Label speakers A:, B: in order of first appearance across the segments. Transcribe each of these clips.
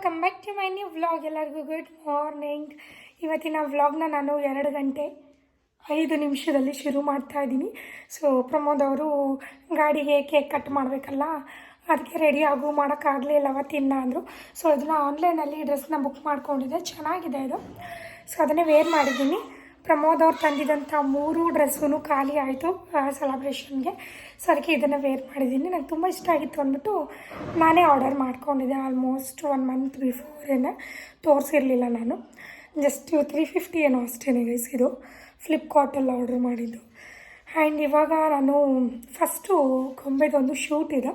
A: Welcome back to my new vlog ಎಲ್ಲರಿಗೂ good morning ಇವತ್ತಿನ ವ್ಲಾಗ್ನ ನಾನು ಎರಡು ಗಂಟೆ ಐದು ನಿಮಿಷದಲ್ಲಿ ಶುರು ಮಾಡ್ತಾ ಇದ್ದೀನಿ. ಸೊ ಪ್ರಮೋದ್ ಅವರು ಗಾಡಿಗೆ ಕೇಕ್ ಕಟ್ ಮಾಡಬೇಕಲ್ಲ? ಅದಕ್ಕೆ ರೆಡಿ ಆಗು ಮಾಡೋಕ್ಕಾಗಲಿಲ್ಲ ಅವತ್ತಿನ್ನ ಅಂದರು. ಸೊ ಇದನ್ನ ಆನ್ಲೈನಲ್ಲಿ ಡ್ರೆಸ್ನ ಬುಕ್ ಮಾಡ್ಕೊಂಡಿದ್ದೆ. ಚೆನ್ನಾಗಿದೆ ಇದು. ಸೊ ಅದನ್ನೇ ವೇರ್ ಮಾಡಿದ್ದೀನಿ. ಪ್ರಮೋದ್ ಅವ್ರು ತಂದಿದ್ದಂಥ ಮೂರು ಡ್ರೆಸ್ಸೂ ಖಾಲಿ ಆಯಿತು ಸೆಲೆಬ್ರೇಷನ್ಗೆ ಸೊ ಅದಕ್ಕೆ ಇದನ್ನು ವೇರ್ ಮಾಡಿದ್ದೀನಿ ನಂಗೆ ತುಂಬ ಇಷ್ಟ ಆಗಿತ್ತು ಅಂದ್ಬಿಟ್ಟು ನಾನೇ ಆರ್ಡರ್ ಮಾಡ್ಕೊಂಡಿದ್ದೆ ಆಲ್ಮೋಸ್ಟ್ ಒನ್ ಮಂತ್ ಬಿಫೋರೇನೆ ತೋರಿಸಿರಲಿಲ್ಲ ನಾನು. ಜಸ್ಟ್ ತ್ರೀ ಫಿಫ್ಟಿ ಏನೋ ಅಷ್ಟೇ ಗೈಸ್ ಇದು. ಫ್ಲಿಪ್ಕಾರ್ಟಲ್ಲಿ ಆರ್ಡರ್ ಮಾಡಿದ್ದು. ಆ್ಯಂಡ್ ಇವಾಗ ನಾನು ಫಸ್ಟು ಗೊಂಬೆದೊಂದು ಶೂಟ್ ಇದೆ.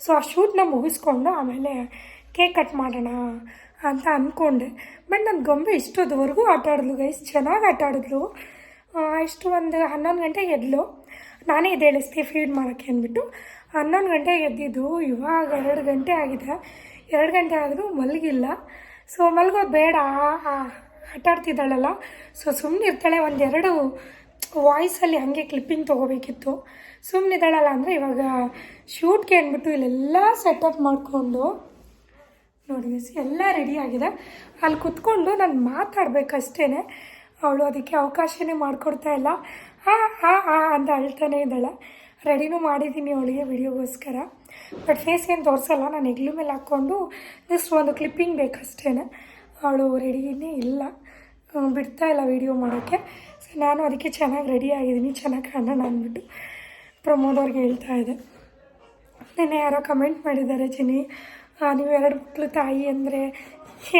A: ಸೊ ಆ ಶೂಟ್ನ ಮುಗಿಸ್ಕೊಂಡು ಆಮೇಲೆ ಕೇಕ್ ಕಟ್ ಮಾಡೋಣ ಅಂತ ಅಂದ್ಕೊಂಡೆ ಬಟ್ ನನ್ನ ಗೊಂಬೆ ಇಷ್ಟೊತ್ತವರೆಗೂ ಆಟ ಆಡಿದ್ಲು ಗೈಸ್ ಚೆನ್ನಾಗಿ ಆಟ ಆಡಿದ್ಲು ಇಷ್ಟು ಒಂದು ಹನ್ನೊಂದು ಗಂಟೆಗೆ ಎದ್ಲು. ನಾನೇ ಎದ್ದೇಳಿಸ್ತೀನಿ ಫೀಡ್ ಮಾಡೋಕ್ಕೆ ಅಂದ್ಬಿಟ್ಟು ಹನ್ನೊಂದು ಗಂಟೆಗೆ ಎದ್ದಿದ್ದು. ಇವಾಗ ಎರಡು ಗಂಟೆ ಆಗಿದೆ. ಎರಡು ಗಂಟೆ ಆದರೂ ಮಲಗಿಲ್ಲ. ಸೊ ಮಲಗೋದು ಬೇಡ. ಆಟ ಆಡ್ತಿದ್ದಾಳಲ್ಲ. ಸೊ ಸುಮ್ಮನೆ ಇರ್ತಾಳೆ. ಒಂದೆರಡು ವಾಯ್ಸಲ್ಲಿ ಹಾಗೆ ಕ್ಲಿಪ್ಪಿಂಗ್ ತೊಗೋಬೇಕಿತ್ತು. ಸುಮ್ಮನಿದ್ದಾಳಲ್ಲ ಅಂದರೆ ಇವಾಗ ಶೂಟ್ಗೆ ಅಂದ್ಬಿಟ್ಟು ಇಲ್ಲೆಲ್ಲ ಸೆಟಪ್ ಮಾಡಿಕೊಂಡು ನೋಡಿ ಮಿಸ್ ಎಲ್ಲ ರೆಡಿ ಆಗಿದೆ. ಅಲ್ಲಿ ಕುತ್ಕೊಂಡು ನಾನು ಮಾತಾಡಬೇಕಷ್ಟೇ ಅವಳು ಅದಕ್ಕೆ ಅವಕಾಶನೇ ಮಾಡಿಕೊಡ್ತಾ ಇಲ್ಲ. ಆ ಆ ಆ ಅಂತ ಅಳ್ತಾನೆ ಇದ್ದಾಳೆ. ರೆಡಿನೂ ಮಾಡಿದ್ದೀನಿ ಅವಳಿಗೆ ವಿಡಿಯೋಗೋಸ್ಕರ. ಬಟ್ ಫೇಸ್ ಏನು ತೋರಿಸಲ್ಲ ನಾನು ಹೆಗ್ಲು ಮೇಲೆ ಹಾಕ್ಕೊಂಡು ಜಸ್ಟ್ ಒಂದು ಕ್ಲಿಪ್ಪಿಂಗ್ ಬೇಕಷ್ಟೇ ಅವಳು ರೆಡಿನೇ ಇಲ್ಲ. ಬಿಡ್ತಾ ಇಲ್ಲ ವೀಡಿಯೋ ಮಾಡೋಕ್ಕೆ. ಸೊ ನಾನು ಅದಕ್ಕೆ ಚೆನ್ನಾಗಿ ರೆಡಿ ಆಗಿದ್ದೀನಿ ಚೆನ್ನಾಗಿ ಕಾಣೋಣ ಅಂದ್ಬಿಟ್ಟು ಪ್ರಮೋದ್ ಅವ್ರಿಗೆ ಹೇಳ್ತಾ ಇದ್ದೆ. ನಿನ್ನೆ ಯಾರೋ ಕಮೆಂಟ್ ಮಾಡಿದ್ದಾರೆ ಆ, ನೀವು ಎರಡು ಮಕ್ಕಳು ತಾಯಿ ಅಂದರೆ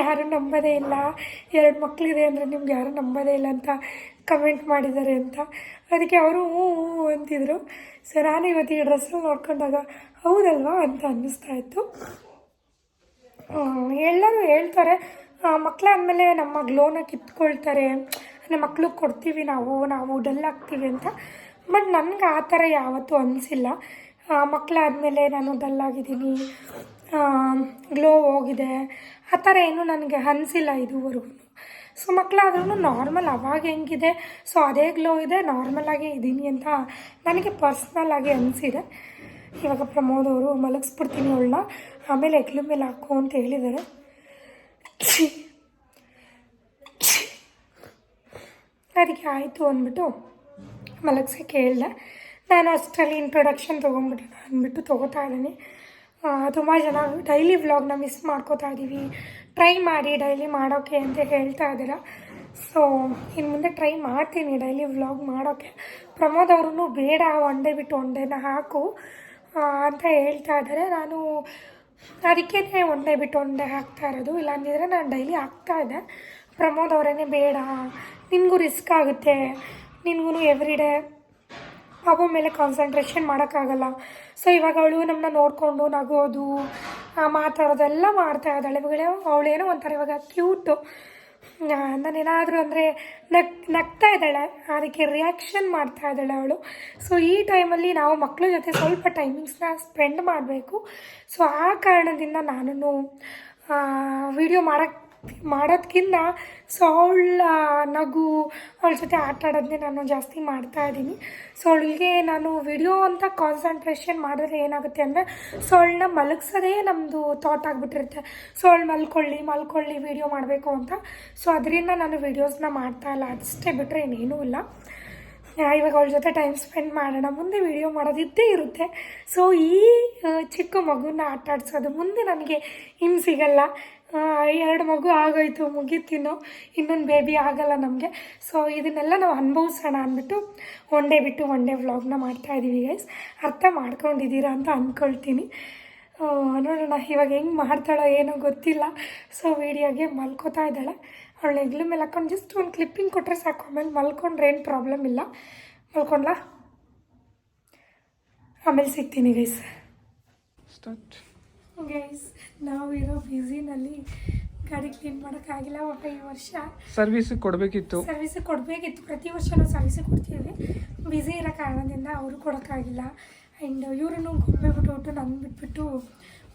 A: ಯಾರು ನಂಬೋದೇ ಇಲ್ಲ. ಎರಡು ಮಕ್ಕಳಿದೆ ಅಂದರೆ ನಿಮ್ಗೆ ಯಾರು ನಂಬೋದೇ ಇಲ್ಲ ಅಂತ ಕಮೆಂಟ್ ಮಾಡಿದ್ದಾರೆ ಅಂತ. ಅದಕ್ಕೆ ಅವರು ಹ್ಞೂ ಹ್ಞೂ ಅಂತಿದ್ರು. ಸೊ ನಾನು ಇವತ್ತು ಈ ಡ್ರೆಸ್ಸಲ್ಲಿ ನೋಡ್ಕೊಂಡಾಗ ಹೌದಲ್ವಾ ಅಂತ ಅನ್ನಿಸ್ತಾ ಇತ್ತು. ಎಲ್ಲರೂ ಹೇಳ್ತಾರೆ ಮಕ್ಕಳಾದಮೇಲೆ ನಮ್ಮ ಗ್ಲೋನ ಕಿತ್ಕೊಳ್ತಾರೆ. ನಮ್ಮ ಮಕ್ಳಿಗೆ ಕೊಡ್ತೀವಿ ನಾವು ನಾವು ಡಲ್ ಆಗ್ತೀವಿ ಅಂತ. ಬಟ್ ನನಗೆ ಆ ಥರ ಯಾವತ್ತೂ ಅನಿಸಿಲ್ಲ. ಮಕ್ಕಳಾದಮೇಲೆ ನಾನು ಡಲ್ಲಾಗಿದ್ದೀನಿ. ಗ್ಲೋ ಹೋಗಿದೆ. ಆ ಥರ ಏನೂ ನನಗೆ ಅನಿಸಿಲ್ಲ ಇದುವರೆಗೂ. ಸೊ, ಮಕ್ಕಳಾದ್ರೂ ನಾರ್ಮಲ್ ಅವಾಗ ಹೆಂಗಿದೆ? ಸೊ, ಅದೇ ಗ್ಲೋ ಇದೆ ನಾರ್ಮಲಾಗೇ ಇದ್ದೀನಿ ಅಂತ ನನಗೆ ಪರ್ಸ್ನಲ್ ಆಗಿ ಅನಿಸಿದೆ. ಇವಾಗ ಪ್ರಮೋದ್ ಅವರು ಮಲಗಿಸ್ಬಿಡ್ತೀನಿ ಅವಳನ್ನ. ಆಮೇಲೆ ಎಗ್ಲು ಮೇಲೆ ಹಾಕು ಅಂತ ಹೇಳಿದ್ದಾರೆ. ಅದಕ್ಕೆ ಆಯಿತು ಅಂದ್ಬಿಟ್ಟು ಮಲಗಿಸಿ ಹೇಳ್ದೆ. ನಾನು ಅಷ್ಟರಲ್ಲಿ ಇಂಟ್ರೊಡಕ್ಷನ್ ತೊಗೊಂಡ್ಬಿಟ್ಟೆ ಅಂದ್ಬಿಟ್ಟು ತೊಗೋತಾ ಇದ್ದೀನಿ. ತುಂಬ ಜನ ಡೈಲಿ ವ್ಲಾಗ್ನ ಮಿಸ್ ಮಾಡ್ಕೋತಾ ಇದ್ದೀವಿ ಟ್ರೈ ಮಾಡಿ ಡೈಲಿ ಮಾಡೋಕ್ಕೆ ಅಂತ ಹೇಳ್ತಾ ಇದ್ದೀರ. ಸೊ ಇನ್ನು ಮುಂದೆ ಟ್ರೈ ಮಾಡ್ತೀನಿ ಡೈಲಿ ವ್ಲಾಗ್ ಮಾಡೋಕ್ಕೆ ಪ್ರಮೋದ್ ಅವ್ರೂ ಬೇಡ ಒನ್ ಡೇ ಬಿಟ್ಟು ಒನ್ ಡೇನ ಹಾಕು ಅಂತ ಹೇಳ್ತಾ ಇದ್ದಾರೆ. ನಾನು ಅದಕ್ಕೇ ಒನ್ ಡೇ ಬಿಟ್ಟು ಒನ್ ಡೇ ಹಾಕ್ತಾ ಇರೋದು. ಇಲ್ಲಾಂದಿದ್ರೆ ನಾನು ಡೈಲಿ ಹಾಕ್ತಾ ಇದ್ದೆ. ಪ್ರಮೋದ್ ಅವರೇನೆ ಬೇಡ, ನಿನಗೂ ರಿಸ್ಕ್ ಆಗುತ್ತೆ ನಿನಗೂ ಎವ್ರಿ ಡೇ ಪಾಪ ಮೇಲೆ ಕಾನ್ಸಂಟ್ರೇಷನ್ ಮಾಡೋಕ್ಕಾಗಲ್ಲ. ಸೊ ಇವಾಗ ಅವಳು ನಮ್ಮನ್ನ ನೋಡಿಕೊಂಡು ನಗೋದು ಮಾತಾಡೋದೆಲ್ಲ ಮಾಡ್ತಾ ಇದ್ದಾಳೆ. ಇವಾಗ ಅವಳೇನೋ ಒಂಥರ ಇವಾಗ ಕ್ಯೂಟು ನಾನೇನಾದರೂ ಅಂದರೆ ನಗ್ ನಗ್ತಾ ಇದ್ದಾಳೆ. ಅದಕ್ಕೆ ರಿಯಾಕ್ಷನ್ ಮಾಡ್ತಾ ಇದ್ದಾಳೆ ಅವಳು. ಸೊ ಈ ಟೈಮಲ್ಲಿ ನಾವು ಮಕ್ಕಳ ಜೊತೆ ಸ್ವಲ್ಪ ಟೈಮಿಂಗ್ಸ್ನ ಸ್ಪೆಂಡ್ ಮಾಡಬೇಕು. ಸೊ ಆ ಕಾರಣದಿಂದ ನಾನು ವಿಡಿಯೋ ಮಾಡೋಕ್ಕೆ ಮಾಡೋದ್ಕಿಂತ ಅವಳ ನಗು ಅವಳ ಜೊತೆ ಆಟ ಆಡೋದನ್ನೇ ನಾನು ಜಾಸ್ತಿ ಮಾಡ್ತಾ ಇದ್ದೀನಿ. ಸೊ ಅವಳಿಗೆ ನಾನು ವಿಡಿಯೋ ಅಂತ ಕಾನ್ಸಂಟ್ರೇಷನ್ ಮಾಡಿದ್ರೆ ಏನಾಗುತ್ತೆ ಅಂದರೆ ಸೊ ಅವಳನ್ನ ಮಲಗಿಸೋದೇ ನಮ್ಮದು ಥಾಟ್ ಆಗಿಬಿಟ್ಟಿರುತ್ತೆ. ಸೊ ಅವಳು ಮಲ್ಕೊಳ್ಳಿ ಮಲ್ಕೊಳ್ಳಿ, ವಿಡಿಯೋ ಮಾಡಬೇಕು ಅಂತ. ಸೊ ಅದರಿಂದ ನಾನು ವೀಡಿಯೋಸ್ನ ಮಾಡ್ತಾ ಇಲ್ಲ. ಅಷ್ಟೇ ಬಿಟ್ಟರೆ ಇನ್ನೇನೂ ಇಲ್ಲ. ಇವಾಗ ಅವಳ ಜೊತೆ ಟೈಮ್ ಸ್ಪೆಂಡ್ ಮಾಡೋಣ. ಮುಂದೆ ವಿಡಿಯೋ ಮಾಡೋದಿದ್ದೇ ಇರುತ್ತೆ. ಸೊ ಈ ಚಿಕ್ಕ ಮಗುನ ಆಟ ಆಡಿಸೋದು ಮುಂದೆ ನನಗೆ ಇನ್ನು ಸಿಗಲ್ಲ. ಎರಡು ಮಗು ಆಗೋಯ್ತು ಮುಗೀತಿನೋ ಇನ್ನೊಂದು ಬೇಬಿ ಆಗಲ್ಲ ನಮಗೆ. ಸೊ ಇದನ್ನೆಲ್ಲ ನಾವು ಅನುಭವಿಸೋಣ ಅಂದ್ಬಿಟ್ಟು ಒನ್ ಡೇ ಬಿಟ್ಟು ಒನ್ ಡೇ ವ್ಲಾಗ್ನ ಮಾಡ್ತಾ ಇದ್ದೀವಿ ಗೈಸ್ ಅರ್ಥ ಮಾಡ್ಕೊಂಡಿದ್ದೀರಾ ಅಂತ ಅಂದ್ಕೊಳ್ತೀನಿ ನೋಡೋಣ ಇವಾಗ ಹೆಂಗೆ ಮಾಡ್ತಾಳೋ ಏನೋ ಗೊತ್ತಿಲ್ಲ. ಸೊ ವೀಡಿಯೋಗೆ ಮಲ್ಕೋತಾ ಇದ್ದಾಳೆ. ಅವಳು ಹೆಗ್ಲ ಮೇಲೆ ಹಾಕೊಂಡು ಜಸ್ಟ್ ಒಂದು ಕ್ಲಿಪ್ಪಿಂಗ್ ಕೊಟ್ಟರೆ ಸಾಕು. ಆಮೇಲೆ ಮಲ್ಕೊಂಡ್ರೆ ಏನು ಪ್ರಾಬ್ಲಮ್ ಇಲ್ಲ. ಮಲ್ಕೊಂಡ್ಲಾ? ಆಮೇಲೆ ಸಿಗ್ತೀನಿ ಗೈಸ್ ಗೈಸ್ ನಾವಿರೋ ಬ್ಯುಸಿನಲ್ಲಿ ಗಾಡಿ ಕ್ಲೀನ್ ಮಾಡೋಕ್ಕಾಗಿಲ್ಲ ಒಬ್ಬ ಈ ವರ್ಷ
B: ಸರ್ವಿಸ್ ಕೊಡಬೇಕಿತ್ತು.
A: ಸರ್ವಿಸ್ ಕೊಡಬೇಕಿತ್ತು. ಪ್ರತಿ ವರ್ಷ ನಾವು ಸರ್ವಿಸ್ ಕೊಡ್ತೀವಿ. ಬ್ಯುಸಿ ಇರೋ ಕಾರಣದಿಂದ ಅವರು ಕೊಡೋಕ್ಕಾಗಿಲ್ಲ. ಆ್ಯಂಡ್ ಇವ್ರನ್ನು ಗೊಂಬೆ ಬಿಟ್ಟು ನನ್ನ ಬಿಟ್ಬಿಟ್ಟು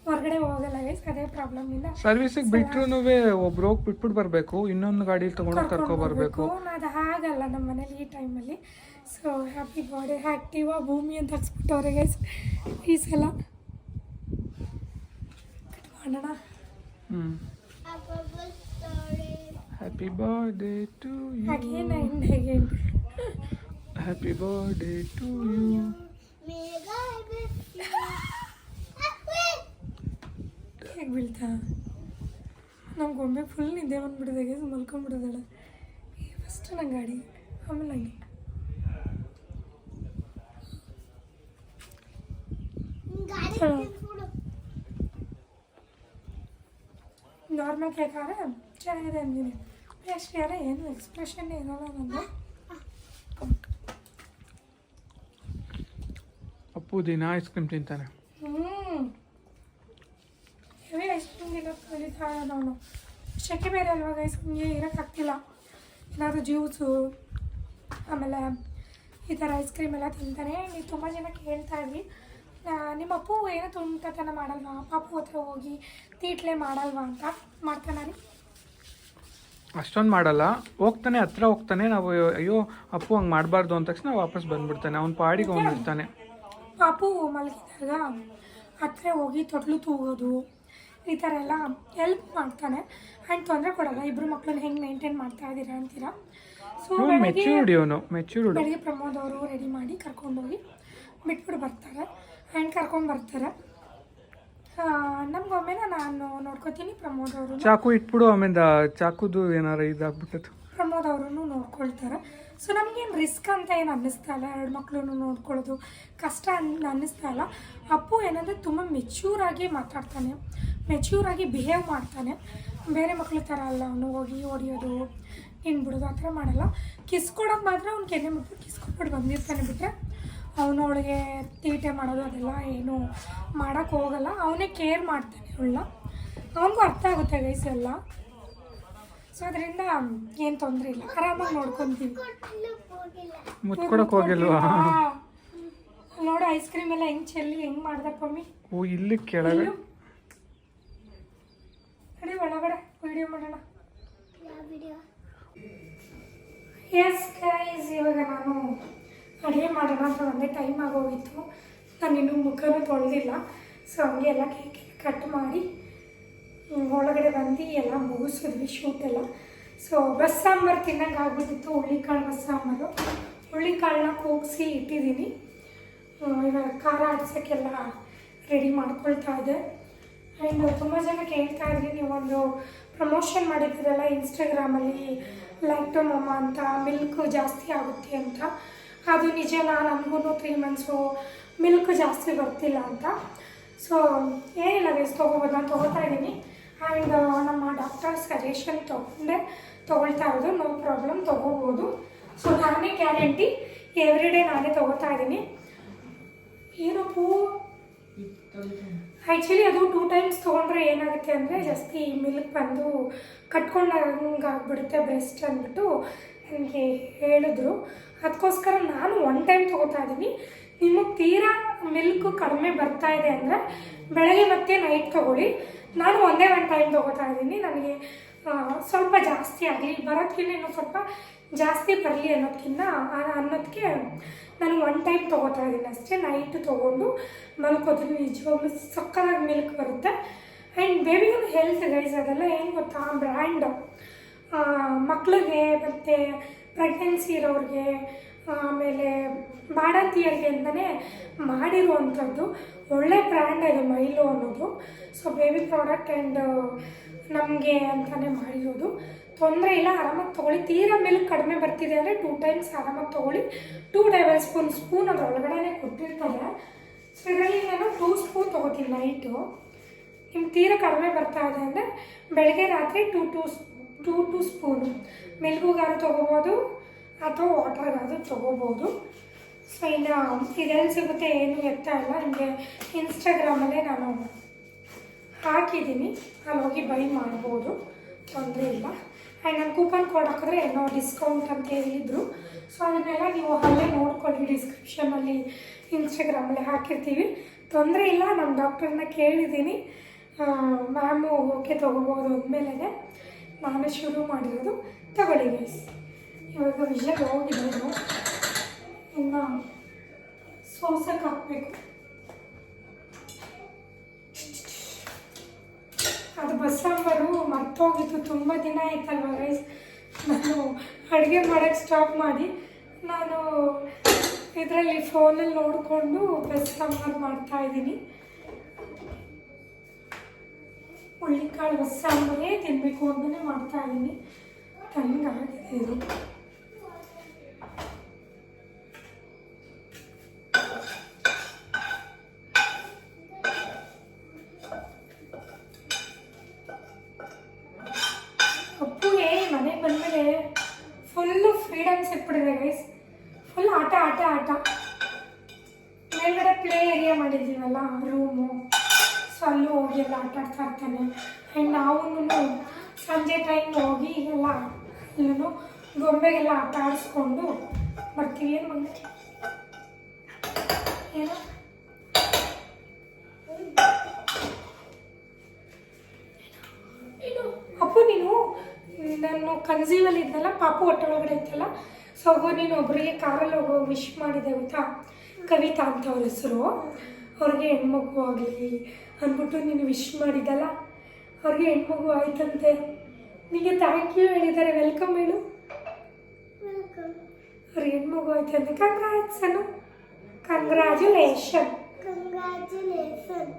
A: ಹೊರಗಡೆ ಹೋಗಲ್ಲ ಗೈಸ್ ಅದೇ ಪ್ರಾಬ್ಲಮ್ ಇಲ್ಲ
B: ಸರ್ವಿಸಿಗೆ ಬಿಟ್ರು ಒಬ್ರು ಹೋಗಿ ಬಿಟ್ಬಿಟ್ಟು ಬರಬೇಕು. ಇನ್ನೊಂದು ಗಾಡಿ ತೊಗೊಂಡು ಕರ್ಕೊ ಬರಬೇಕು.
A: ಅದು ಹಾಗಲ್ಲ ನಮ್ಮ ಮನೇಲಿ ಈ ಟೈಮಲ್ಲಿ ಸೊ ಹ್ಯಾಪಿ ಬರ್ಡೇ ಆ್ಯಕ್ಟಿವ ಭೂಮಿ ಅಂತ ಹಾಕ್ಸ್ಬಿಟ್ಟವ್ರೆ ಗೈಸ್ ಈ ಸಲ ಮಾಡೋಣ
B: ಹ್ಞೂ happy birthday to you happy birthday to you
A: ಹೇಗೆ ಬೀಳ್ತಾ? ನಮ್ಮ ಗೊಂಬೆ ಫುಲ್ ನಿದ್ದೆ ಬಂದ್ಬಿಡ್ದಾಗೆ ಮಲ್ಕೊಂಡ್ಬಿಡೋದಳ ಫಸ್ಟ್ ನಂಗೆ ಗಾಡಿ ಆಮೇಲೆ ಹಂಗೆ. ನಾರ್ಮಲ್ ಕೇಕ್ ಆದರೆ ಚೆನ್ನಾಗಿದೆ ಅಂದಿನಿ. ಎಷ್ಟು ಯಾರ ಏನು ಎಕ್ಸ್ಪ್ರೆಷನ್ ಏನಲ್ಲ ನಂದು.
B: ಅಪ್ಪು ದಿನ ಐಸ್ ಕ್ರೀಮ್ ತಿಂತಾನೆ.
A: ಹ್ಞೂ ಹೆವಿ ಐಸ್ ಕ್ರೀಮ್ ತಿನ್ನೋದು ಕಲಿತಾ ನಾನು ಶೆಕೆ ಬೇರೆ ಅಲ್ವಾಗ ಐಸ್ ಕ್ರೀಮ್ಗೆ ಇರೋಕ್ಕಾಗ್ತಿಲ್ಲ ಏನಾದರೂ ಜ್ಯೂಸು ಆಮೇಲೆ ಈ ಥರ ಐಸ್ ಕ್ರೀಮ್ ಎಲ್ಲ ತಿಂತಾನೆ. ನೀವು ತುಂಬ ಜನ ಕೇಳ್ತಾ ಇದ್ವಿ ನಿಮ್ಮ ಅಪ್ಪು ಏನೋ ತುಂಟತನ ಮಾಡಲ್ವಾ? ಪಾಪು ಹತ್ರ ಹೋಗಿ ತೀಟ್ಲೆ ಮಾಡಲ್ವಾ ಅಂತ ಮಾಡ್ತಾನೆ ರೀ.
B: ಅಷ್ಟೊಂದು ಮಾಡಲ್ಲ. ಹೋಗ್ತಾನೆ ಹತ್ರ ಹೋಗ್ತಾನೆ. ನಾವು ಅಯ್ಯೋ ಅಪ್ಪು ಹಂಗೆ ಮಾಡಬಾರ್ದು ಅಂದ ತಕ್ಷಣ ವಾಪಸ್ ಬಂದ್ಬಿಡ್ತಾನೆ. ಅವ್ನ ಪಾಡಿಗೆ ಹೋಗಿರ್ತಾನೆ
A: ಪಾಪು ಮಲಗಿದಾಗ ಹತ್ರ ಹೋಗಿ ತೊಟ್ಲು ತೂಗೋದು ಈ ಥರ ಎಲ್ಲ ಹೆಲ್ಪ್ ಮಾಡ್ತಾನೆ. ಆ್ಯಂಡ್ ತೊಂದರೆ ಕೊಡಲ್ಲ. ಇಬ್ಬರು ಮಕ್ಕಳನ್ನ ಹೆಂಗೆ ಮೇಂಟೈನ್ ಮಾಡ್ತಾ ಇದ್ದೀರಾ ಅಂತೀರಾ? ಸೊ ಬೆಳಗ್ಗೆ ಪ್ರಮೋದ್ ಅವರು ರೆಡಿ ಮಾಡಿ ಕರ್ಕೊಂಡೋಗಿ ಬಿಟ್ಬಿಟ್ಟು ಬರ್ತಾರೆ. ಆ್ಯಂಡ್ ಕರ್ಕೊಂಡು ಬರ್ತಾರೆ. ನಮ್ಗೊಮ್ಮೆ ನಾನು ನೋಡ್ಕೋತೀನಿ ಪ್ರಮೋದ್ ಅವರು
B: ಚಾಕು ಇಟ್ಬಿಡು ಆಮೇಲೆ ಚಾಕುದು ಏನಾರ ಇದಾಗ್ಬಿಟ್ಟು
A: ಪ್ರಮೋದ್ ಅವರು ನೋಡ್ಕೊಳ್ತಾರೆ. ಸೊ ನಮಗೇನು ರಿಸ್ಕ್ ಅಂತ ಏನು ಅನ್ನಿಸ್ತಾ ಇಲ್ಲ. ಎರಡು ಮಕ್ಕಳನ್ನು ನೋಡ್ಕೊಳ್ಳೋದು ಕಷ್ಟ ಅನ್ ಅನ್ನಿಸ್ತಾ ಇಲ್ಲ. ಅಪ್ಪು ಏನಂದರೆ ತುಂಬ ಮೆಚ್ಯೂರಾಗಿ ಮಾತಾಡ್ತಾನೆ. ಮೆಚ್ಯೂರಾಗಿ ಬಿಹೇವ್ ಮಾಡ್ತಾನೆ. ಬೇರೆ ಮಕ್ಕಳು ಥರ ಅಲ್ಲ ಅವನು ಹೋಗಿ ಹೊಡಿಯೋದು ಬಿಡೋದು ಆ ಥರ ಮಾಡಲ್ಲ. ಕಿಸ್ಕೊಡೋಕೆ ಮಾತ್ರ ಅವ್ನು ಕೆನೆ ಮುಟ್ಟು ಕಿಸ್ ಕೊಟ್ಬಿಟ್ಟು ಬಂದಿರ್ತಾನೆ ಬಿಟ್ಟರೆ ಅವನು ಅವಳಿಗೆ ತೀಟೆ ಮಾಡೋದು ಅದೆಲ್ಲ ಏನು ಮಾಡೋಕ್ಕೆ ಹೋಗಲ್ಲ. ಅವನೇ ಕೇರ್ ಮಾಡ್ತಾನೆ ಅವಳನ್ನ. ಅವನಿಗೂ ಅರ್ಥ ಆಗುತ್ತೆ ಗೈಸ್ ಎಲ್ಲ. ಸೊ ಅದರಿಂದ ಏನು ತೊಂದರೆ ಇಲ್ಲ. ಆರಾಮಾಗಿ ನೋಡ್ಕೊತೀವಿ
B: ಮುತ್ಕೊಡಕ್ ಹೋಗಿಲ್ವಾ?
A: ನೋಡು ಐಸ್ ಕ್ರೀಮ್ ಎಲ್ಲ ಹೆಂಗ್ ಚೆಲ್ಲಿ ಹೆಂಗ್ ಮಾಡ್ದೆ ಪಮ್ಮಿ.
B: ಓ ಇಲ್ಲಿ ಕೆಳಗೆ.
A: ನಡಿ ಒಳಗಡೆ ವಿಡಿಯೋ ಮಾಡೋಣ. ಎಸ್ ಗೈಸ್ ಇವಾಗ ನಾನು ಮಾಡೋಣ ಅಂತ ಒಂದೇ ಟೈಮ್ ಆಗೋಗಿತ್ತು. ನಾನು ಇನ್ನೂ ಮುಖನೂ ತೊಳೆದಿಲ್ಲ. ಸೊ ಹಂಗೆ ಎಲ್ಲ ಕೇಕ್ ಕಟ್ ಮಾಡಿ ಒಳಗಡೆ ಬಂದು ಎಲ್ಲ ಮುಗಿಸಿದ್ವಿ ಶೂಟ್ ಎಲ್ಲ. ಸೊ ಬಸ್ ಸಾಂಬಾರು ತಿನ್ನಂಗೆ ಆಗ್ಬಿಟ್ಟಿತ್ತು ಹುಳ್ಳಿಕಾಳು ಬಸ್ ಸಾಂಬಾರು. ಹುಳ್ಳಿಕಾಳನ್ನ ಕೂಗಿಸಿ ಇಟ್ಟಿದ್ದೀನಿ. ಇವಾಗ ಖಾರ ಆಡ್ಸೋಕ್ಕೆಲ್ಲ ರೆಡಿ ಮಾಡ್ಕೊಳ್ತಾ ಇದೆ ಆ್ಯಂಡ್ ತುಂಬ ಜನ ಕೇಳ್ತಾ ಇದ್ರಿ, ನೀವೊಂದು ಪ್ರಮೋಷನ್ ಮಾಡಿದ್ದೀರಲ್ಲ ಇನ್ಸ್ಟಾಗ್ರಾಮಲ್ಲಿ ಲ್ಯಾಕ್ಟೋಮಮ್ಮ ಅಂತ ಮಿಲ್ಕ್ ಜಾಸ್ತಿ ಆಗುತ್ತೆ ಅಂತ. ಅದು ನಿಜನಾ ನಮಗೂ ತ್ರೀ ಮಂತ್ಸು ಮಿಲ್ಕ್ ಜಾಸ್ತಿ ಬರ್ತಿಲ್ಲ ಅಂತ. ಸೊ ಏನಿಲ್ಲ ವೇಸ್ ತೊಗೋಬೋದು, ನಾನು ತೊಗೋತಾ ಇದ್ದೀನಿ. ಆ್ಯಂಡ್ ನಮ್ಮ ಡಾಕ್ಟರ್ ಸಜೆಷನ್ ತೊಗೊಂಡೆ. ತೊಗೊಳ್ತಾ ಇರೋದು ನೋ ಪ್ರಾಬ್ಲಮ್ ತೊಗೋಬೋದು. ಸೊ ನಾನೇ ಗ್ಯಾರಂಟಿ ಎವ್ರಿ ಡೇ ನಾನೇ ತೊಗೋತಾ ಇದ್ದೀನಿ. ಏನು ಪೂ? ಆ್ಯಕ್ಚುಲಿ ಅದು ಟೂ ಟೈಮ್ಸ್ ತೊಗೊಂಡ್ರೆ ಏನಾಗುತ್ತೆ ಅಂದರೆ ಜಾಸ್ತಿ ಮಿಲ್ಕ್ ಬಂದು ಕಟ್ಕೊಂಡಂಗೆ ಆಗ್ಬಿಡುತ್ತೆ ಬೆಸ್ಟ್ ಅಂದ್ಬಿಟ್ಟು ನನಗೆ ಹೇಳಿದ್ರು. ಅದಕ್ಕೋಸ್ಕರ ನಾನು ಒನ್ ಟೈಮ್ ತೊಗೋತಾ ಇದ್ದೀನಿ. ನಿಮಗೆ ತೀರಾ ಮಿಲ್ಕ್ ಕಡಿಮೆ ಬರ್ತಾ ಇದೆ ಅಂದರೆ ಬೆಳಗ್ಗೆ ಮತ್ತೆ ನೈಟ್ ತೊಗೊಳ್ಳಿ. ನಾನು ಒಂದೇ ಒಂದು ಟೈಮ್ ತೊಗೋತಾ ಇದ್ದೀನಿ. ನನಗೆ ಸ್ವಲ್ಪ ಜಾಸ್ತಿ ಆಗಲಿ ಬರೋದಕ್ಕಿಂತ ಇನ್ನೂ ಸ್ವಲ್ಪ ಜಾಸ್ತಿ ಬರಲಿ ಅನ್ನೋದಕ್ಕಿಂತ ಅನ್ನೋದಕ್ಕೆ ನಾನು ಒನ್ ಟೈಮ್ ತೊಗೋತಾ ಇದ್ದೀನಿ ಅಷ್ಟೇ. ನೈಟ್ ತೊಗೊಂಡು ಮಲ್ಕೋತೀನಿ. ನಿಜವಾಗ್ಲೂ ಸಕ್ಕತ್ತಾಗಿ ಮಿಲ್ಕ್ ಬರುತ್ತೆ. ಆ್ಯಂಡ್ ಬೇಬಿಗೂ ಹೆಲ್ತ್ ಗೈಸ್ ಅದೆಲ್ಲ ಏನು ಗೊತ್ತಾ? ಬ್ರ್ಯಾಂಡ್ ಮಕ್ಕಳಿಗೆ ಮತ್ತು ಪ್ರೆಗ್ನೆನ್ಸಿ ಇರೋರಿಗೆ, ಆಮೇಲೆ ಬಾಣಂತಿಯರಿಗೆ ಅಂತಲೇ ಮಾಡಿರುವಂಥದ್ದು. ಒಳ್ಳೆ ಬ್ರ್ಯಾಂಡ್ ಇದು ಮೈಲು ಅನ್ನೋದು. ಸೊ ಬೇಬಿ ಪ್ರಾಡಕ್ಟ್ ಆ್ಯಂಡ್ ನಮಗೆ ಅಂತಲೇ ಮಾಡಿರೋದು. ತೊಂದರೆ ಇಲ್ಲ, ಆರಾಮಾಗಿ ತೊಗೊಳ್ಳಿ. ತೀರಾ ಮೇಲೆ ಕಡಿಮೆ ಬರ್ತಿದೆ ಅಂದರೆ ಟೂ ಟೈಮ್ಸ್ ಆರಾಮಾಗಿ ತೊಗೊಳ್ಳಿ. ಟೂ ಟೇಬಲ್ ಸ್ಪೂನ್ ಸ್ಪೂನ್ ಅದ್ರ ಒಳಗಡೆ ಕೊಟ್ಟಿರ್ತಾರೆ. ಸೊ ಇದರಲ್ಲಿ ನಾನು ಟೂ ಸ್ಪೂನ್ ತೊಗೋತೀನಿ ನೈಟು ನಿಮ್ಗೆ ತೀರಾ ಕಡಿಮೆ ಬರ್ತಾ ಇದೆ ಅಂದರೆ ಬೆಳಗ್ಗೆ ರಾತ್ರಿ two two two two spoon ಮಿಲ್ಗುಗಾರು ತೊಗೋಬೋದು ಅಥವಾ ವಾಟರ್ ಆದರೂ ತೊಗೋಬೋದು. ಸೊ ಇನ್ನು ಇದೆಲ್ಲಿ ಸಿಗುತ್ತೆ, ಏನು ಎತ್ತ ಇಲ್ಲ. ನಿಮಗೆ ಇನ್ಸ್ಟಾಗ್ರಾಮಲ್ಲೇ ನಾನು ಹಾಕಿದ್ದೀನಿ. ಅಲ್ಲಿ ಹೋಗಿ ಬೈ ಮಾಡ್ಬೋದು. ತೊಂದರೆ ಇಲ್ಲ. ಆ್ಯಂಡ್ ನಾನು ಕೂಪನ್ ಕೋಡ್ ಹಾಕಿದ್ರೆ ಏನೋ ಡಿಸ್ಕೌಂಟ್ ಅಂತ ಹೇಳಿದರು. ಸೊ ಅದನ್ನೆಲ್ಲ ನೀವು ಅಲ್ಲೇ ನೋಡ್ಕೊಳ್ಳಿ. ಡಿಸ್ಕ್ರಿಪ್ಷನಲ್ಲಿ ಇನ್ಸ್ಟಾಗ್ರಾಮಲ್ಲಿ ಹಾಕಿರ್ತೀವಿ. ತೊಂದರೆ ಇಲ್ಲ. ನಮ್ಮ ಡಾಕ್ಟರ್ನ ಕೇಳಿದ್ದೀನಿ. ಮ್ಯಾಮು ಓಕೆ ತೊಗೋಬೋದು ಅಂದಮೇಲೆ ನಾನು ಶುರು ಮಾಡಿರೋದು ತಗೊಳ್ಳಿ ಗೈಸ್ ಇವಾಗ ವಿಷಯ ಹೋಗಿದ್ದು ಇನ್ನು ಸೋಸಕ್ಕೆ ಹಾಕಬೇಕು. ಅದು ಬಸ್ಸಾಂಬಾರು ಮರ್ತೋಗಿತ್ತು ತುಂಬ ದಿನ ಆಯ್ತಲ್ವ ಗೈಸ್ ನಾನು ಅಡುಗೆ ಮಾಡೋಕ್ಕೆ ಸ್ಟಾಪ್ ಮಾಡಿ ನಾನು ಇದರಲ್ಲಿ ಫೋನಲ್ಲಿ ನೋಡಿಕೊಂಡು ಬಸ್ಸಾಂಬಾರು ಮಾಡ್ತಾ ಹುಳ್ಳಿಕಾಳು ಸಾಂಬಾರೇ ತಿನ್ನಬೇಕು ಅಂತಲೇ ಮಾಡ್ತಾ ಇದ್ದೀನಿ ತಣ್ಣಗಾಗಿದೆ ಇದು ಅಪ್ಪು, ನೀನು ನಾನು ಕನ್ಸೀವಲ್ಲಿ ಇದ್ನಲ್ಲ, ಪಾಪು ಹೊಟ್ಟೆಳಗಡೆ ಇತ್ತಲ್ಲ ಸೊ ಹೋಗೋ ನೀನು ಒಬ್ಬರಿಗೆ ಕಾರಲ್ಲಿ ಹೋಗೋ ವಿಶ್ ಮಾಡಿದೆ, ಗೊತ್ತಾ? ಕವಿತಾ ಅಂತ ಅವ್ರ ಹೆಸರು. ಅವ್ರಿಗೆ ಹೆಣ್ಮಗು ಆಗಲಿ ಅಂದ್ಬಿಟ್ಟು ನೀನು ವಿಶ್ ಮಾಡಿದ್ದಲ್ಲ ಅವ್ರಿಗೆ ಹೆಣ್ಮಗು ಆಯ್ತಂತೆ. ನಿಮಗೆ ಥ್ಯಾಂಕ್ ಯು ಹೇಳಿದ್ದಾರೆ ವೆಲ್ಕಮ್ ಹೇಳು. ಅವ್ರಿಗೆ ಹೆಣ್ಮಗು ಆಯ್ತಂತೆ ಕಂಗ್ರಾಟ್ಸ್ ಅನು ಕಂಗ್ರ್ಯಾಚುಲೇಷನ್
C: Congratulations.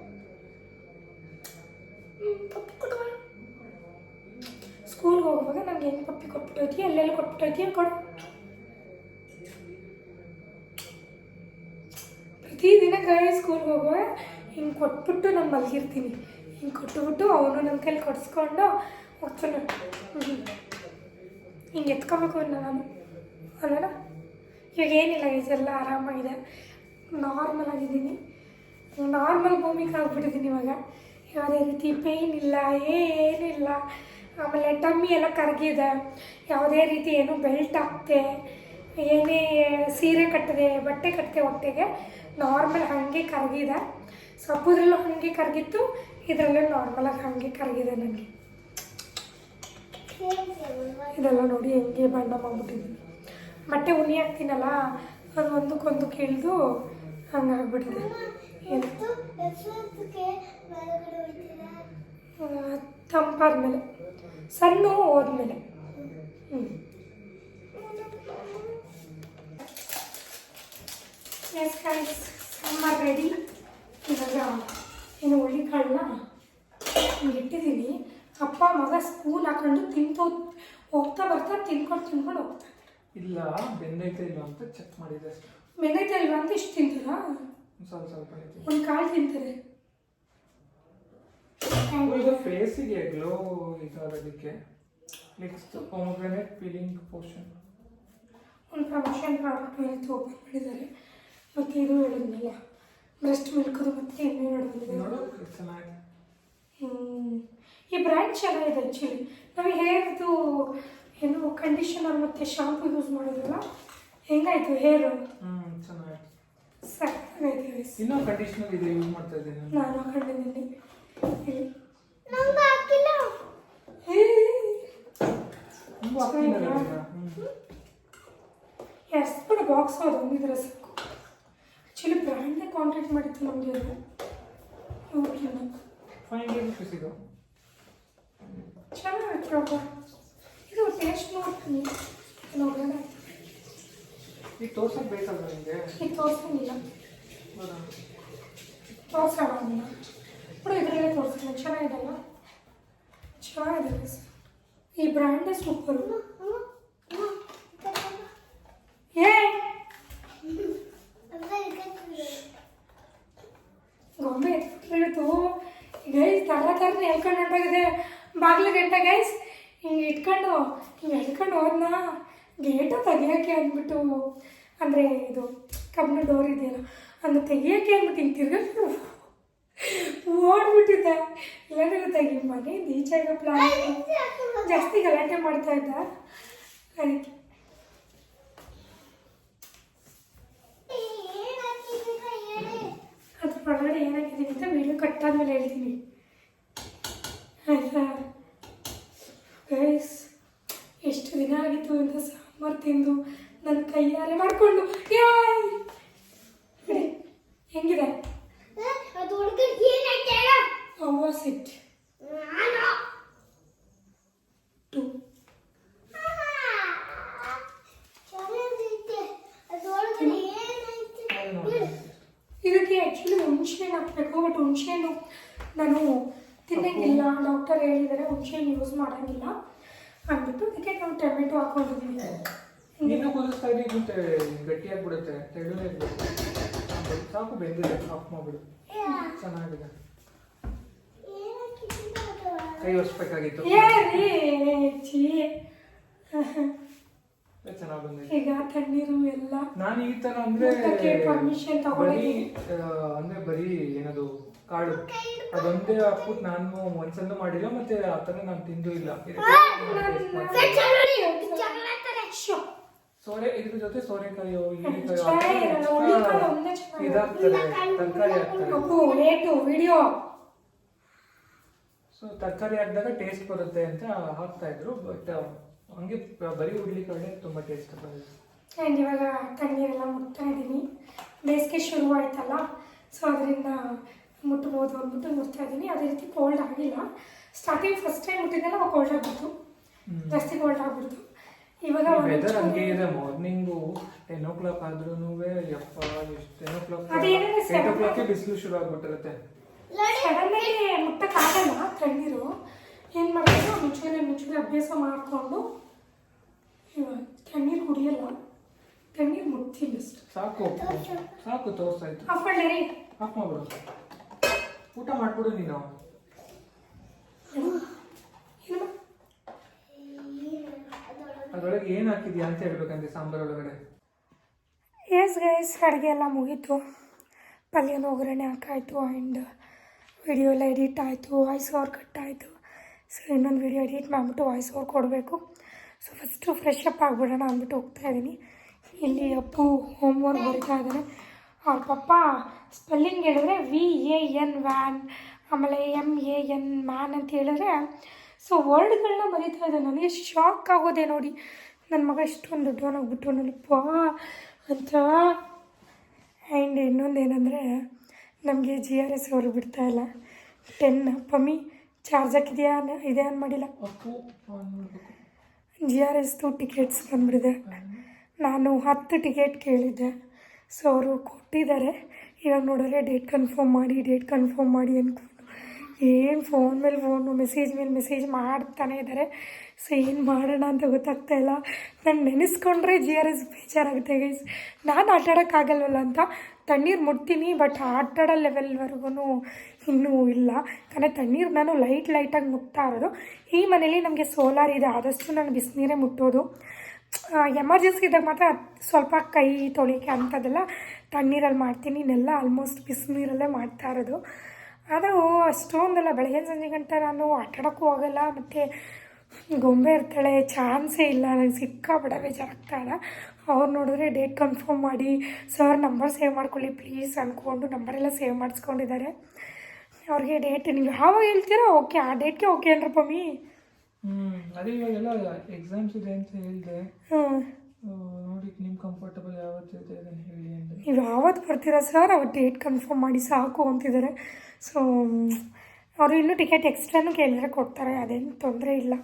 A: ಸ್ಕೂಲ್ಗೆ ಹೋಗುವಾಗ ನಂಗೆ ಹೆಂಗೆ ಪಪ್ಪಿ ಕೊಟ್ಬಿಟ್ಟೈತಿ ಎಲ್ಲೆಲ್ಲಿ ಕೊಟ್ಬಿಟ್ಟೈತಿ ಅಂತ ಕೊಡು ಪ್ರತಿದಿನ ಗಾಯ ಸ್ಕೂಲ್ಗೆ ಹೋಗುವಾಗ ಹಿಂಗೆ ಕೊಟ್ಬಿಟ್ಟು ನಾನು ಮಲಗಿರ್ತೀನಿ ಹಿಂಗೆ ಕೊಟ್ಬಿಟ್ಟು ಅವನು ನನ್ನ ಕೈಲಿ ಕೊಡಿಸ್ಕೊಂಡು ಹೋಗ್ತಾನೆ ಹಿಂಗೆ ಎತ್ಕೋಬೇಕು ನಾನು ಅಲ್ಲಲ್ಲ? ಇವಾಗ ಏನಿಲ್ಲ ಎಲ್ಲ ಆರಾಮಾಗಿದೆ. ನಾರ್ಮಲ್ ಆಗಿದ್ದೀನಿ. ನಾರ್ಮಲ್ ಭೂಮಿಗೆ ಆಗ್ಬಿಟ್ಟಿದ್ದೀನಿ ಇವಾಗ. ಯಾವುದೇ ರೀತಿ ಪೇಯ್ನ್ ಇಲ್ಲ, ಏನಿಲ್ಲ. ಆಮೇಲೆ ಟಮ್ಮಿ ಎಲ್ಲ ಕರಗಿದೆ. ಯಾವುದೇ ರೀತಿ ಏನು ಬೆಲ್ಟ್ ಹಾಕ್ತೆ, ಏನೇ ಸೀರೆ ಕಟ್ಟಿದೆ, ಬಟ್ಟೆ ಕಟ್ಟಿದೆ ಹೊಟ್ಟೆಗೆ ನಾರ್ಮಲ್ ಹಾಗೆ ಕರಗಿದೆ. ಸಪ್ಪುದ್ರಲ್ಲೂ ಹಾಗೆ ಕರಗಿತ್ತು, ಇದರಲ್ಲೂ ನಾರ್ಮಲಾಗಿ ಹಾಗೆ ಕರಗಿದೆ ನನಗೆ. ಇದೆಲ್ಲ ನೋಡಿ ಹೆಂಗೆ ಬಣ್ಣ ಮಾಡ್ಬಿಟ್ಟಿದ್ದೀನಿ. ಬಟ್ಟೆ ಉನಿ ಹಾಕ್ತೀನಲ್ಲ ಅದು ಒಂದಕ್ಕೊಂದು ಕೇಳ್ದು ಹಂಗಾಗ್ಬಿಟ್ಟಿದೆ. ಏನು
C: ಮೇಲೆ ಹೋಗ್ತೀರಾ?
A: ಸಣ್ಣ ಹೋದ್ಮೇಲೆ. ಹ್ಞೂ ಎಸ್ ಅಮ್ಮ ರೆಡಿ ಇವಾಗ ಏನು ಹುಳ್ಳಿಕಾಳನ್ನ ಹಿಂಗೆ ಇಟ್ಟಿದ್ದೀನಿ. ಅಪ್ಪ ಮಗ ಸ್ಪೂನ್ ಹಾಕೊಂಡು ತಿಂತು ಹೋಗ್ತಾ ಬರ್ತಾ ತಿನ್ಕೊಂಡು ತಿನ್ಕೊಂಡು ಹೋಗ್ತಾ
B: ಇಲ್ಲ ಬೆಂದೈತೆ ಇಲ್ಲ ಅಂತ ಚೆಕ್ ಮಾಡಿದೆ ಅಷ್ಟೇ.
A: ಮೆನೈತೆ ಅಲ್ವಾ ಅಂತ ಇಷ್ಟು ತಿಂತೀರಾ?
B: ಸ್ವಲ್ಪ ಸ್ವಲ್ಪ ಐತೆ
A: ಒಂದು ಕಾಲು ತಿಂತಾರೆ.
B: ಇದು ಫೇಸಿಗೆ ಗ್ಲೋ ಇದಾಗೋದಕ್ಕೆ ನೆಕ್ಸ್ಟ್ ಪೊಮಗ್ರೆನೇಟ್ ಪೀಲಿಂಗ್ ಪೋರ್ಷನ್
A: ಒಂದು ಪ್ರಮೋಷನ್ ಪ್ರಾಡಕ್ಟ್ ಮೇಲೆ ಓಪನ್ ಮಾಡಿದ್ದಾರೆ. ಮತ್ತು ಇದು ಹೇಳಿದ್ನಲ್ಲ ಬ್ರೆಸ್ಟ್ ಮಿಲ್ಕದು ಮತ್ತೆ ಇನ್ನೂ ಎರಡು ಬಂದಿದೆ
B: ನೋಡು ಎಷ್ಟ್ ಚೆನ್ನಾಗಿ
A: ಈ ಬ್ರ್ಯಾಂಡ್ ಚೆನ್ನಾಗಿದೆ ಆ್ಯಕ್ಚುಲಿ ನಮಗೆ ಏನು ಕಂಡೀಷನರ್ ಮತ್ತು ಶಾಂಪು ಯೂಸ್ ಮಾಡಿದ್ರಲ್ಲ? ಹೆಂಗಾಯ್ತು ಹೇರು
B: ಹ್ಮ್ ಚೆನ್ನಾಗಿ
A: ಸಕ್ಕತ್ತಾಗೈತೆ guys.
B: ಇನ್ನೂ ಕಂಡೀಷನರ್ ಇದೆ ಯೂಸ್ ಮಾಡ್ತಾ ಇದ್ದೀನಿ. ನಾನು.
A: ಹಾಕೊಂಡಿದ್ದೀನಿ. ಇಲ್ಲಿ?
B: ಹ್ಮ್.
A: ಎಷ್ಟು ಬಾಕ್ಸ್ ಅದು ಒಂದಿದ್ರೆ ಸಾಕು. ಆ್ಯಕ್ಚುಲಿ ಬ್ರ್ಯಾಂಡೇ ಕಾಂಟ್ಯಾಕ್ಟ್ ಮಾಡಿತ್ತು ನಮಗೆ ಅದು. ಇವ್ರಿಗಿನ್ನ
B: ಫೈವ್ ರುಪೀಸ್ ಇದು.
A: ಚೆನ್ನಾಗಿತ್ತು ಅಪ್ಪ. ಇದು ಟೇಸ್ಟ್ ನೋಡ್ತೀನಿ ನೋಡೋಣ
B: ಈಗ ತೋರ್ಸಕ್ ಬೇಕಲ್ಲ ನಿಮಗೆ
A: ಈಗ ತೋರಿಸಂಗಿಲ್ಲ
B: ಹೌದಾ
A: ತೋರಿಸೋಣ ಬಿಡು ಇದರಲ್ಲೇ ತೋರಿಸ್ತೀನಿ ಚೆನ್ನಾಗಿದೆಲ್ಲ ಚೆನ್ನಾಗಿದೆ. ಈ ಬ್ರ್ಯಾಂಡೇ ಸೂಪರು ಏ ಗೊಂಬೆ ಎತ್ಬಿಟ್ಟಿರೋದು ಗೈಸ್ ತರ ತರ ಎಳ್ಕೊಂಡು ಹೊಂಟೋಗಿದೆ ಬಾಗಿಲು ಗಂಟೆ ಗೈಸ್ ಹಿಂಗೆ ಇಟ್ಕೊಂಡು, ಹಿಂಗೆ ಎಳ್ಕೊಂಡು ಹೋದ್ನ? ಗೇಟು ತೆಗಿಯೋಕ್ಕೆ ಅಂದ್ಬಿಟ್ಟು, ಅಂದರೆ ಇದು ಕಬ್ಬಿಣ ಡೋರ್ ಇದೆಯಲ್ಲ, ಅದನ್ನು ತೆಗಿಯೋಕ್ಕೆ ಅಂದ್ಬಿಟ್ಟು ಹಿಂಗೆ ತಿರ್ಗಟ್ಟು ಓಡ್ಬಿಟ್ಟಿದ್ದೆ. ಇಲ್ಲಾಂದ್ರೆ ತೆಗಿ ಮನೆ ನೀಚಾಗ ಪ್ಲಾನ್ ಜಾಸ್ತಿ ಗಲಾಟೆ ಮಾಡ್ತಾ ಇದ್ದ. ಅದಕ್ಕೆ ಅದ್ರ ಒಳಗಡೆ ಏನಾಗಿದೆ ಅಂತ ವಿಡಿಯೋ ಕಟ್ಟಾದ್ಮೇಲೆ ಹೇಳ್ತೀನಿ. ಆಯ್ತಾ? ಆಗಿತ್ತು ಅಂತ ಸಾಂಬಾರು ತಿಂದು ನನ್ನ ಕೈಯಾರೆ ಮಾಡಿಕೊಂಡು. ಯಾಯ್! ಬಿಡಿ. ಹೆಂಗಿದೆ?
C: Was it to. ಇದಕ್ಕೆ
A: ಆ್ಯಕ್ಚುಲಿ ಹುಣಸೆಹಣ್ಣು
C: ಹಾಕಬೇಕು.
A: ಬಟ್ ಹುಣಸೆಹಣ್ಣು ನಾನು ತಿನ್ನಂಗಿಲ್ಲ. ಡಾಕ್ಟರ್ ಹೇಳಿದರೆ ಹುಣಸೆಹಣ್ಣು ಯೂಸ್ ಮಾಡೋಂಗಿಲ್ಲ. ನಾವು ಟೊಮೆಟೊ ಹಾಕೊಂಡಿದ್ದೀವಿ.
B: ನೀನು ಕುದಿಸ್ತಾ ಇದ್ದಿದ್ದು ಗಟ್ಟಿಯಾಗ್ಬಿಡುತ್ತೆ ತೆಳುನೇ ಇರ್ಬೇಕು ಸಾಕು ಬೆಂದಿದೆ ಆಫ್ ಮಾಡ್ಬಿಡು. ಚೆನ್ನಾಗಿದೆ. ಕೈ
A: ಚೀ.
B: ಚೆನ್ನಾಗಿ ಬಂದಿದೆ.
A: ಈಗ ತಣ್ಣೀರು ಎಲ್ಲ
B: ನಾನು ಈ ತರ ಅಂದ್ರೆ
A: ಪರ್ಮಿಷನ್
B: ತಗೊಳ್ಳಿ. ಅಂದ್ರೆ ಬರೀ ಏನದು ಕಾಳು ಅದೊಂದೇ ಹಾಕ್ಬಿಟ್ಟು ನಾನು ಒಂದ್ಸಲ ಮಾಡಿಲ್ಲ ಮತ್ತೆ ಆ ತರ ನಾನು ತಿಂದು ಇಲ್ಲ. ಸೋರೆ ಇದ್ರ ಜೊತೆ ಸೋರೆಕಾಯಿ ಹೀರೆಕಾಯಿ. ತರಕಾರಿ ಹಾಕ್ತಾರೆ
A: ವಿಡಿಯೋ.
B: ಸೊ ತರಕಾರಿ ಹಾಕಿದಾಗ ಟೇಸ್ಟ್ ಬರುತ್ತೆ ಅಂತ ಹಾಕ್ತಾ ಇದ್ರು ಬಟ್ ಹಂಗೆ ಬರೀ ಹುರುಳಿಕಾಳೆ ತುಂಬಾ ಟೇಸ್ಟ್ ಬರುತ್ತೆ.
A: ಆ್ಯಂಡ್ ಇವಾಗ ತಣ್ಣೀರೆಲ್ಲ ಮುಟ್ತಾ ಇದ್ದೀನಿ ಬೇಸಿಗೆ ಶುರು ಆಯ್ತಲ್ಲ ಸೊ ಅದರಿಂದ ಮುಟ್ಬೋದು ಅಂದ್ಬಿಟ್ಟು ಮುಟ್ತಾ ಇದ್ದೀನಿ. ಅದೇ ರೀತಿ ಕೋಲ್ಡ್ ಆಗಿಲ್ಲ. ಸ್ಟಾರ್ಟಿಂಗ್ ಫಸ್ಟ್ ಟೈಮ್ ಮುಟ್ಟಿದ್ದೆಲ್ಲ ಕೋಲ್ಡ್ ಆಗಿಬಿಡ್ತು. ಜಾಸ್ತಿ ಕೋಲ್ಡ್ ಆಗ್ಬಿಡ್ತು. ಇವಾಗ
B: ವೆದರ್ ಹಂಗೆ ಇದೆ. ಮಾರ್ನಿಂಗು ಟೆನ್ ಓ ಕ್ಲಾಕ್ ಆದ್ರೂ ಯಪ್ಪ ಎಷ್ಟು ten o'clock eight o'clock ಬಿಸಿಲು ಶುರು ಆಗ್ಬಿಟ್ಟಿರುತ್ತೆ.
A: ಸಡನ್ನಾಗಿ ಮುಟ್ಟಕ್ಕಾಗಲ್ಲ ತಣ್ಣೀರು ಏನು ಮಾಡಬೇಕು? ಮುಂಚೆನೆ ಮುಂಚೆನೆ ಅಭ್ಯಾಸ ಮಾಡಿಕೊಂಡು ಇವಾಗ ತಣ್ಣೀರು ಕುಡಿಯಲ್ಲ. ತಣ್ಣೀರು ಮುಟ್ತೀನಿ
B: ಸಾಕು. ಸಾಕು ತೋರ್ಸಾಯ್ತು.
A: ಇತ್ತು ರೀ
B: ಆಫ್ ಮಾಡ್ಬಿಡು ಊಟ ಮಾಡ್ಬಿಡು ನೀನು. ಅದ್ರೊಳಗೆ ಏನ್ ಹಾಕಿದ್ಯಾ ಅಂತ ಹೇಳ್ಬೇಕಂತೆ ಸಾಂಬಾರ್ ಒಳಗಡೆ.
A: ಎಸ್ ಗೈಸ್ ಅಡುಗೆ ಎಲ್ಲ ಮುಗೀತು. ಪಲ್ಯನ ಒಗ್ಗರಣೆ ಹಾಕಾಯಿತು ಆ್ಯಂಡ್ ವಿಡಿಯೋ ಎಲ್ಲ ಎಡಿಟ್ ಆಯಿತು ವಾಯ್ಸ್ ಓವರ್ ಕಟ್ ಆಯಿತು. ಸೊ ಇನ್ನೊಂದು ವಿಡಿಯೋ ಎಡಿಟ್ ಮಾಡಿಬಿಟ್ಟು ವಾಯ್ಸ್ ಓವರ್ ಕೊಡಬೇಕು. ಸೊ ಫಸ್ಟು ಫ್ರೆಶ್ ಅಪ್ ಆಗಿಬಿಡೋಣ ಅಂದ್ಬಿಟ್ಟು ಹೋಗ್ತಾ ಇದ್ದೀನಿ. ಇಲ್ಲಿ ಅಪ್ಪು ಹೋಮ್ ವರ್ಕ್ ಬರಿತಾ ಇದ್ದಾನೆ. ಅವ್ರ ಪಪ್ಪ ಸ್ಪೆಲ್ಲಿಂಗ್ ಹೇಳಿದ್ರೆ ವಿ ಎ ಎನ್ ವ್ಯಾನ್ ಆಮೇಲೆ ಎಂ ಎ ಎನ್ ಮ್ಯಾನ್ ಅಂತ ಹೇಳಿದ್ರೆ ಸೊ ವರ್ಡ್ಗಳನ್ನ ಬರೀತಾ ಇದ್ದೆ ನನಗೆ ಶಾಕ್ ಆಗೋದೆ ನೋಡಿ. ನನ್ನ ಮಗ ಇಷ್ಟೊಂದು ದೊಡ್ಡವನಾಗ್ಬಿಟ್ಟು ನನಪ್ಪ ಅಂತ. ಆ್ಯಂಡ್ ಇನ್ನೊಂದು ಏನಂದರೆ ನಮಗೆ ಜಿ ಆರ್ ಎಸ್ ಅವರು ಬಿಡ್ತಾ ಇಲ್ಲ. ಟೆನ್ ಪಮ್ಮಿ ಚಾರ್ಜ್ ಹಾಕಿದೆಯಾ? ಇದೆ ಅನ್ ಮಾಡಿಲ್ಲ. ಜಿ ಆರ್ ಎಸ್ದು ಟಿಕೆಟ್ಸ್ ಬಂದ್ಬಿಡಿದೆ. ನಾನು ಹತ್ತು ಟಿಕೆಟ್ ಕೇಳಿದ್ದೆ. ಸೊ ಅವರು ಕೊಟ್ಟಿದ್ದಾರೆ. ಇವಾಗ ನೋಡಿದ್ರೆ ಡೇಟ್ ಕನ್ಫರ್ಮ್ ಮಾಡಿ ಡೇಟ್ ಕನ್ಫರ್ಮ್ ಮಾಡಿ ಅಂದ್ಕೊಂಡು ಏನು ಫೋನ್ ಮೇಲೆ ಫೋನು ಮೆಸೇಜ್ ಮೇಲೆ ಮೆಸೇಜ್ ಮಾಡ್ತಾನೆ ಇದ್ದಾರೆ ಸೊ ಏನು ಮಾಡೋಣ ಅಂತ ಗೊತ್ತಾಗ್ತಾ ಇಲ್ಲ. ನಾನು ನೆನೆಸ್ಕೊಂಡ್ರೆ ಜಿ ಆರ್ ಎಸ್ ಬೇಜಾರಾಗುತ್ತೆ ಗೈಸ್ ನಾನು ಆಟ ಆಡೋಕ್ಕಾಗಲ್ವಲ್ಲ ಅಂತ. ತಣ್ಣೀರು ಮುಟ್ತೀನಿ ಬಟ್ ಆಟಾಡೋ ಲೆವೆಲ್ವರೆಗೂ ಇನ್ನೂ ಇಲ್ಲ. ಯಾಕಂದರೆ ತಣ್ಣೀರು ನಾನು ಲೈಟ್ ಲೈಟಾಗಿ ಮುಟ್ತಾ ಇರೋದು. ಈ ಮನೇಲಿ ನಮಗೆ ಸೋಲಾರ್ ಇದೆ. ಆದಷ್ಟು ನಾನು ಬಿಸಿನೀರೇ ಮುಟ್ಟೋದು. ಎಮರ್ಜೆನ್ಸಿ ಇದ್ದಾಗ ಮಾತ್ರ ಸ್ವಲ್ಪ ಕೈ ತೊಳಿಕೆ ಅಂಥದ್ದೆಲ್ಲ ತಣ್ಣೀರಲ್ಲಿ ಮಾಡ್ತೀನಿ. ಇನ್ನೆಲ್ಲ ಆಲ್ಮೋಸ್ಟ್ ಬಿಸಿನೀರಲ್ಲೇ ಮಾಡ್ತಾ ಇರೋದು. ಆದರೂ ಅಷ್ಟೊಂದೆಲ್ಲ ಬೆಳಗ್ಗೆ ಸಂಜೆ ಗಂಟ ನಾನು ಆಟಾಡೋಕ್ಕೂ ಹೋಗಲ್ಲ ಮತ್ತು ಗೊಂಬೆ ಇರ್ತಾಳೆ, ಚಾನ್ಸೇ ಇಲ್ಲ ನನಗೆ ಸಿಕ್ಕಾಬಿಡ ಬೇಜಾರಾಗ್ತಾ ಇಲ್ಲ ಅವ್ರು ನೋಡಿದ್ರೆ ಡೇಟ್ ಕನ್ಫರ್ಮ್ ಮಾಡಿ, ಸರ್ ನಂಬರ್ ಸೇವ್ ಮಾಡ್ಕೊಳ್ಳಿ ಪ್ಲೀಸ್ ಅಂದ್ಕೊಂಡು ನಂಬರೆಲ್ಲ ಸೇವ್ ಮಾಡಿಸ್ಕೊಂಡಿದ್ದಾರೆ. ಅವ್ರಿಗೆ ಡೇಟ್ ನೀವು ಯಾವಾಗ ಹೇಳ್ತೀರೋ, ಓಕೆ, ಆ ಡೇಟ್ಗೆ ಓಕೆ ಅನ್ರಪ್ಪ ಪಮ್ಮಿ
B: ಹ್ಮ್ ಅದೇ ಇವಾಗೆಲ್ಲ ಎಕ್ಸಾಮ್ಸ್ ಇದೆ ಅಂತ ಹೇಳಿದೆ ನೋಡಿ ಕಂಫರ್ಟಬಲ್ ಯಾವತ್ತು ಇದೆ ಅದನ್ನ ಹೇಳಿ ಅಂದೆ
A: ನೀವು ಯಾವತ್ತು ಬರ್ತೀರಾ ಸರ್ ಅವತ್ತು ಡೇಟ್ ಕನ್ಫರ್ಮ್ ಮಾಡಿ ಸಾಕು ಅಂತಿದ್ದಾರೆ ಸೊ ಅವರು ಇನ್ನೂ ಟಿಕೆಟ್ ಎಕ್ಸ್ಟ್ರಾನು ಕೇಳಿದ್ರೆ ಕೊಡ್ತಾರೆ ಅದೇನು ತೊಂದರೆ ಇಲ್ಲ.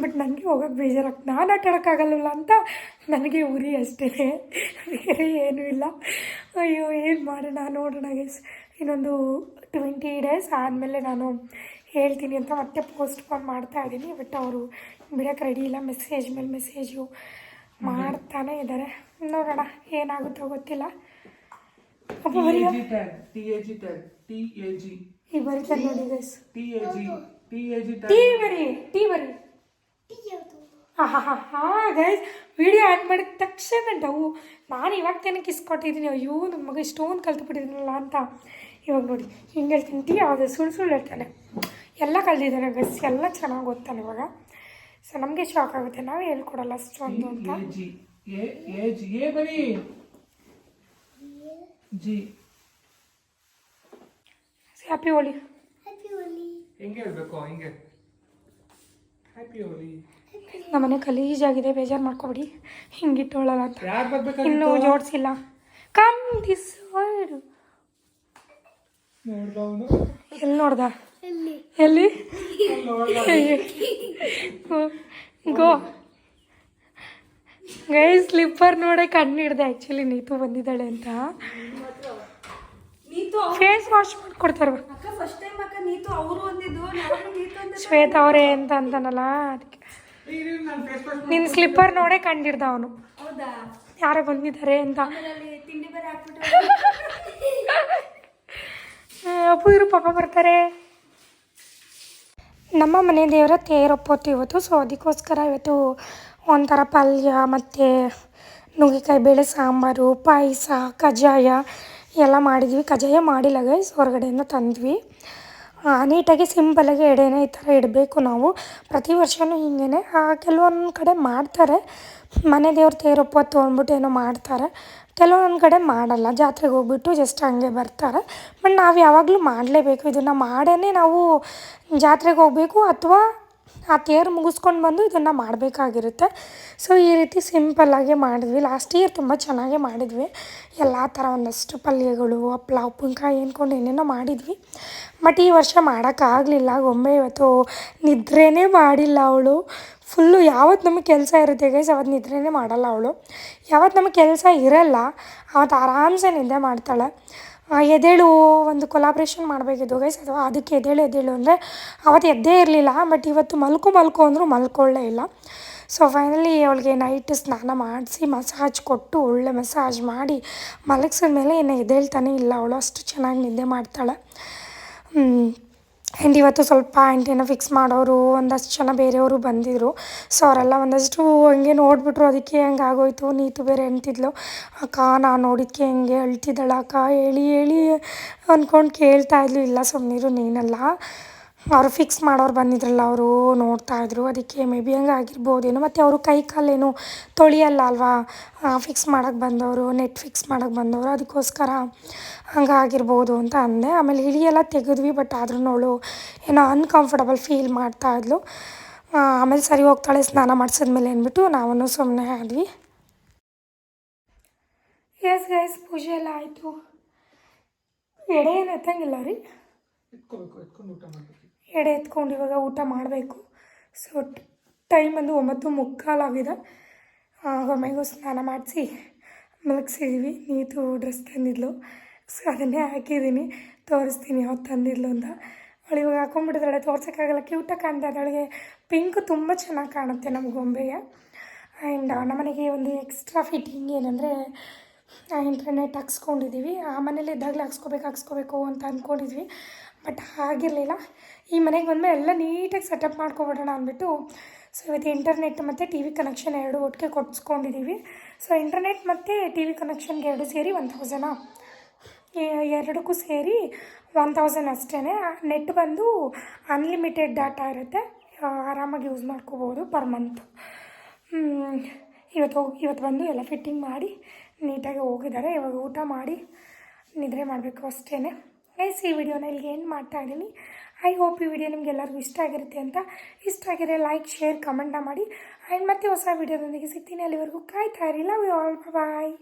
A: ಬಟ್ ನನಗೆ ಹೋಗೋಕ್ಕೆ ಬೇಜಾರಾಗಿ ನಾನು ಆಟಾಡೋಕ್ಕಾಗಲ್ಲ ಅಂತ ನನಗೆ ಉರಿ ಅಷ್ಟೇ. ಬೇರೆ ಏನೂ ಇಲ್ಲ. ಅಯ್ಯೋ ಏನು ಮಾಡೋಣ? ನೋಡೋಣ ಗೆಸ್ ಇನ್ನೊಂದು ಟ್ವೆಂಟಿ ಡೇಸ್ ಆದಮೇಲೆ ನಾನು ಹೇಳ್ತೀನಿ ಅಂತ ಮತ್ತೆ ಪೋಸ್ಟ್ಪೋನ್ ಮಾಡ್ತಾ ಇದ್ದೀನಿ ಬಟ್ ಅವರು ಬಿಡೋಕೆ ರೆಡಿ ಇಲ್ಲ. ಮೆಸೇಜ್ ಮೇಲೆ ಮೆಸೇಜು ಮಾಡ್ತಾನೆ ಇದ್ದಾರೆ. ನೋಡೋಣ ಏನಾಗುತ್ತೋ ಗೊತ್ತಿಲ್ಲ. ಈಗ ಬರೀತಾರೆ ನೋಡಿ ಗೈಸ್
B: ಟಿ
A: ಬರಿ ಟೀ ಬರಿ. ಹಾ ಗೈಸ್ ವಿಡಿಯೋ ಆನ್ ಮಾಡಿದ ತಕ್ಷಣ ಡವು ನಾನು ಇವಾಗ ತಾನೇ ಕಿಸ್ ಕೊಟ್ಟಿದ್ದೀನಿ. ಅಯ್ಯೋ ನನ್ನ ಮಗ ಇಷ್ಟೊಂದು ಕಲ್ತ್ಬಿಟ್ಟಿದ್ದೀನಲ್ಲ ಅಂತ. ಇವಾಗ ನೋಡಿ ಹಿಂಗೆ ಹೇಳ್ತೀನಿ. ಟೀ ಯಾವುದು? ಸುಳ್ಳು ಸುಳ್ಳು ಹೇಳ್ತಾನೆ. ಎಲ್ಲ ಕಲ್ತಿದ್ದಾನೆ ಗಸ್ ಎಲ್ಲ ಚೆನ್ನಾಗಿ ಓದ್ತಾನೆ ಇವಾಗ. ಸೊ ನಮಗೆ ಶಾಕ್ ಆಗುತ್ತೆ. ನಾವು ಹೇಳ್ಕೊಡಲ್ಲ ಅಷ್ಟೊಂದು ಅಂತ.
B: ಜಿ
A: ಹ್ಯಾಪಿ ಹೋಲಿ
B: ಹೆಂಗೆ ಹೇಳ್ಬೇಕು? ಹಿಂಗೆ? ಹ್ಯಾಪಿ ಹೋಲಿ
A: ನಮ್ಮನೆ ಗಲೀಜಾಗಿದೆ ಬೇಜಾರು ಮಾಡ್ಕೊಬಿಡಿ. ಹಿಂಗಿಟ್ಟೋಳಲ್ಲ ಅಂತ. ಇನ್ನೂ ಜೋಡಿಸಿಲ್ಲ. ಕಮ್ ದಿಸ್ ವರ್ಡ್ ಎಲ್ಲಿ ನೋಡ್ದ? ಎಲ್ಲಿ? ಗೋ. ಗೈ ಸ್ಲಿಪ್ಪರ್ ನೋಡೇ ಕಣ್ಣು ಹಿಡ್ದೆ ಆ್ಯಕ್ಚುಲಿ ನೀತು ಬಂದಿದ್ದಾಳೆ ಅಂತ. ಫೇಸ್ ವಾಶ್ ಮಾಡ್ಕೊಡ್ತಾರೆ ಶ್ವೇತ ಅವರು ಅಂತ ಅಂತಾನಲ್ಲ ಅದಕ್ಕೆ. ನಿನ್ನ ಸ್ಲಿಪ್ಪರ್ ನೋಡೇ ಕಂಡಿಡ್ದ ಅವನು. ಯಾರೋ ಬಂದಿದ್ದಾರೆ ಅಂತ. ಅಪ್ಪು ಇರು ಪಾಪ ಬರ್ತಾರೆ. ನಮ್ಮ ಮನೆ ದೇವರ ತೇರೊಪ್ಪತ್ತು ಇವತ್ತು ಸೊ, ಅದಕ್ಕೋಸ್ಕರ ಇವತ್ತು ಒಂಥರ ಪಲ್ಯ, ಮತ್ತು ನುಗ್ಗೆಕಾಯಿ ಬೇಳೆ ಸಾಂಬಾರು, ಪಾಯಸ, ಕಜ್ಜಾಯ ಎಲ್ಲ ಮಾಡಿದ್ವಿ. ಕಜ್ಜಾಯ ಮಾಡಿಲ್ಲ ಗೈಸ್ ಹೊರಗಡೆಯಿಂದ ತಂದ್ವಿ. ನೀಟಾಗಿ ಸಿಂಪಲಾಗಿ ಎಡೆನೇ ಈ ಥರ ಇಡಬೇಕು ನಾವು. ಪ್ರತಿ ವರ್ಷವೂ ಹಿಂಗೆ ಕೆಲವೊಂದು ಕಡೆ ಮಾಡ್ತಾರೆ. ಮನೆ ದೇವ್ರ ತೇರೊಪ್ಪತ್ತು ಅಂದ್ಬಿಟ್ಟು ಏನೋ ಮಾಡ್ತಾರೆ. ಕೆಲವೊಂದು ಕಡೆ ಮಾಡಲ್ಲ. ಜಾತ್ರೆಗೆ ಹೋಗ್ಬಿಟ್ಟು ಜಸ್ಟ್ ಹಂಗೆ ಬರ್ತಾರೆ. ಬಟ್ ನಾವು ಯಾವಾಗಲೂ ಮಾಡಲೇಬೇಕು. ಇದನ್ನು ಮಾಡೇ ನಾವು ಜಾತ್ರೆಗೆ ಹೋಗಬೇಕು ಅಥವಾ ಆ ತೇರು ಮುಗಿಸ್ಕೊಂಡು ಬಂದು ಇದನ್ನು ಮಾಡಬೇಕಾಗಿರುತ್ತೆ. ಸೊ ಈ ರೀತಿ ಸಿಂಪಲ್ಲಾಗಿ ಮಾಡಿದ್ವಿ. ಲಾಸ್ಟ್ ಇಯರ್ ತುಂಬ ಚೆನ್ನಾಗೇ ಮಾಡಿದ್ವಿ. ಎಲ್ಲ ಥರ ಒಂದಷ್ಟು ಪಲ್ಯಗಳು, ಹಪ್ಳ, ಉಪ್ಪಿನಕಾಯಿ ಅಂದ್ಕೊಂಡು ಏನೇನೋ ಮಾಡಿದ್ವಿ. ಬಟ್ ಈ ವರ್ಷ ಮಾಡೋಕ್ಕಾಗಲಿಲ್ಲ ಒಮ್ಮೆ ಇವತ್ತು ನಿದ್ರೇನೇ ಮಾಡಿಲ್ಲ ಅವಳು. ಫುಲ್ಲು ಯಾವತ್ತು ನಮಗೆ ಕೆಲಸ ಇರುತ್ತೆ ಗೈಸ್ ಅವತ್ತು ನಿದ್ರೆನೇ ಮಾಡಲ್ಲ ಅವಳು. ಯಾವತ್ತು ನಮಗೆ ಕೆಲಸ ಇರಲ್ಲ ಅವತ್ತು ಆರಾಮ್ಸೆ ನಿದ್ದೆ ಮಾಡ್ತಾಳೆ. ಎದೇಳು ಒಂದು ಕೊಲಾಬ್ರೇಷನ್ ಮಾಡಬೇಕಿತ್ತು ಗೈಸ್ ಅಥವಾ ಅದಕ್ಕೆ ಎದೇಳು ಎದೇಳು ಅಂದರೆ ಅವತ್ತು ಎದ್ದೇ ಇರಲಿಲ್ಲ ಬಟ್ ಇವತ್ತು ಮಲ್ಕು ಮಲ್ಕು ಅಂದರೂ ಮಲ್ಕೊಳ್ಳೇ ಇಲ್ಲ. ಸೊ ಫೈನಲಿ ಅವಳಿಗೆ ನೈಟ್ ಸ್ನಾನ ಮಾಡಿಸಿ ಮಸಾಜ್ ಕೊಟ್ಟು ಒಳ್ಳೆ ಮಸಾಜ್ ಮಾಡಿ ಮಲಗಿಸಿದ ಮೇಲೆ ಇನ್ನು ಎದ್ದೇಳ್ತಾನೆ ಇಲ್ಲ, ಅವಳು ಅಷ್ಟು ಚೆನ್ನಾಗಿ ನಿದ್ದೆ ಮಾಡ್ತಾಳೆ. ಆ್ಯಂಡ್ ಇವತ್ತು ಸ್ವಲ್ಪ ಆಂಟಿನ ಫಿಕ್ಸ್ ಮಾಡೋರು, ಒಂದಷ್ಟು ಜನ ಬೇರೆಯವರು ಬಂದಿದ್ದರು ಸೊ ಅವರೆಲ್ಲ ಒಂದಷ್ಟು ಹಂಗೆ ನೋಡಿಬಿಟ್ರು, ಅದಕ್ಕೆ ಹಂಗೆ ಆಗೋಯ್ತು? ನೀತು ಬೇರೆ ಅಂತಿದ್ಲು. ಅಕ್ಕ, ನಾನು ನೋಡಿದ್ಕೆ ಹಿಂಗೆ ಅಳ್ತಿದ್ದಾಳೆ ಅಕ್ಕ ಹೇಳಿ ಹೇಳಿ ಅಂದ್ಕೊಂಡು ಕೇಳ್ತಾ ಇದ್ಲು. ಇಲ್ಲ ಸುಮ್ಮನಿರು ನೀನಲ್ಲ. ಅವರು ಫಿಕ್ಸ್ ಮಾಡೋರು ಬಂದಿದ್ರಲ್ಲ, ಅವರು ನೋಡ್ತಾ ಇದ್ರು. ಅದಕ್ಕೆ ಮೇ ಬಿ ಹಂಗೆ ಆಗಿರ್ಬೋದೇನೋ. ಮತ್ತು ಅವರು ಕೈ ಕಾಲೇನು ತೊಳಿಯಲ್ಲ ಅಲ್ವಾ? ಫಿಕ್ಸ್ ಮಾಡೋಕ್ಕೆ ಬಂದವರು ನೆಟ್ ಫಿಕ್ಸ್ ಮಾಡೋಕ್ಕೆ ಬಂದವರು, ಅದಕ್ಕೋಸ್ಕರ ಹಂಗಾಗಿರ್ಬೋದು ಅಂತ ಅಂದೆ. ಆಮೇಲೆ ಹಿಡಿಯೆಲ್ಲ ತೆಗೆದ್ವಿ ಬಟ್ ಆದ್ರೂ ಅವಳು ಏನೋ ಅನ್ಕಂಫರ್ಟಬಲ್ ಫೀಲ್ ಮಾಡ್ತಾ ಇದ್ಲು. ಆಮೇಲೆ ಸರಿ ಹೋಗ್ತಾಳೆ, ಸ್ನಾನ ಮಾಡಿಸಿದ್ಮೇಲೆ ಅಂದ್ಬಿಟ್ಟು ನಾವೂ ಸುಮ್ಮನೆ ಆದ್ವಿ. ಎಸ್ ಗೈಸ್ ಪೂಜೆ ಎಲ್ಲ ಆಯಿತು. ಎಡೆ ಏನು ಎತ್ತಂಗಿಲ್ಲ ರೀ? ಎಡೆ ಎತ್ಕೊಂಡು ಇವಾಗ ಊಟ ಮಾಡಬೇಕು. ಸೊ ಟೈಮ್ ಬಂದು ಒಂಬತ್ತು ಮುಕ್ಕಾಲಾಗಿದೆ ಗೊಮ್ಮೆಗೂ ಸ್ನಾನ ಮಾಡಿಸಿ ಮಲಗಿಸಿದ್ವಿ. ನೀತು ಡ್ರೆಸ್ ತಂದಿದ್ಲು. ಸೊ ಅದನ್ನೇ ಹಾಕಿದ್ದೀನಿ. ತೋರಿಸ್ತೀನಿ ಯಾವ್ದು ತಂದಿದ್ಲು ಅಂತ. ಅವಳು ಇವಾಗ ಹಾಕೊಂಡ್ಬಿಟ್ಟಿದ್ದಾಳೆ. ತೋರ್ಸೋಕ್ಕಾಗಲ್ಲ. ಕ್ಯೂಟಾಗಿ ಕಾಣ್ತಾ ಅವಳಿಗೆ ಪಿಂಕ್ ತುಂಬ ಚೆನ್ನಾಗಿ ಕಾಣುತ್ತೆ ನಮ್ಮ ಗೊಂಬೆಗೆ ಆ್ಯಂಡ್ ನಮ್ಮನೆಗೆ ಒಂದು ಎಕ್ಸ್ಟ್ರಾ ಫಿಟ್ಟಿಂಗ್ ಏನಂದರೆ ಇಂಟರ್ನೆಟ್ ಹಾಕ್ಸ್ಕೊಂಡಿದ್ದೀವಿ. ಆ ಮನೇಲಿ ಇದ್ದಾಗಲೇ ಹಾಕ್ಸ್ಕೋಬೇಕು ಹಾಕ್ಸ್ಕೋಬೇಕು ಅಂತ ಅಂದ್ಕೊಂಡಿದ್ವಿ. ಬಟ್ ಆಗಿರಲಿಲ್ಲ ಈ ಮನೆಗೆ ಬಂದಮೇಲೆ ಎಲ್ಲ ನೀಟಾಗಿ ಸೆಟಪ್ ಮಾಡ್ಕೊಬಿಡೋಣ ಅಂದ್ಬಿಟ್ಟು ಸೊ ಇವತ್ತು ಇಂಟರ್ನೆಟ್ ಮತ್ತು ಟಿ ವಿ ಕನೆಕ್ಷನ್ ಎರಡು ಒಟ್ಟಿಗೆ ಕೊಡ್ಸ್ಕೊಂಡಿದ್ದೀವಿ ಸೊ ಇಂಟರ್ನೆಟ್ ಮತ್ತು ಟಿ ವಿ ಕನೆಕ್ಷನ್ಗೆ ಎರಡು ಸೇರಿ ಒನ್ ತೌಸಂಡಾ ಎರಡಕ್ಕೂ ಸೇರಿ ಒನ್ ತೌಸಂಡ್ ಅಷ್ಟೇ ನೆಟ್ ಬಂದು ಅನ್ಲಿಮಿಟೆಡ್ ಡಾಟಾ ಇರುತ್ತೆ. ಆರಾಮಾಗಿ ಯೂಸ್ ಮಾಡ್ಕೋಬೋದು ಪರ್ ಮಂತ್ ಇವತ್ತು ಹೋಗಿ, ಇವತ್ತು ಬಂದು ಎಲ್ಲ ಫಿಟ್ಟಿಂಗ್ ಮಾಡಿ ನೀಟಾಗಿ ಹೋಗಿದ್ದಾರೆ. ಇವಾಗ ಊಟ ಮಾಡಿ ನಿದ್ರೆ ಮಾಡಬೇಕು ಅಷ್ಟೇ ಗೈಸ್ ಈ ವಿಡಿಯೋನ ಇಲ್ಲಿಗೆ ಏನು ಮಾಡ್ತಾ ಇದ್ದೀನಿ. ಐ ಹೋಪ್ ಈ ವಿಡಿಯೋ ನಿಮ್ಗೆ ಎಲ್ಲರಿಗೂ ಇಷ್ಟ ಆಗಿರುತ್ತೆ ಅಂತ. ಇಷ್ಟ ಆಗಿದೆ ಲೈಕ್ ಶೇರ್ ಕಮೆಂಟ್ನ ಮಾಡಿ. ಆ್ಯಂಡ್ ಮತ್ತೆ ಹೊಸ ವಿಡಿಯೋದೊಂದಿಗೆ ಸಿಗ್ತೀನಿ. ಅಲ್ಲಿವರೆಗೂ ಕಾಯ್ತಾ ಇರಿ. Love you all bye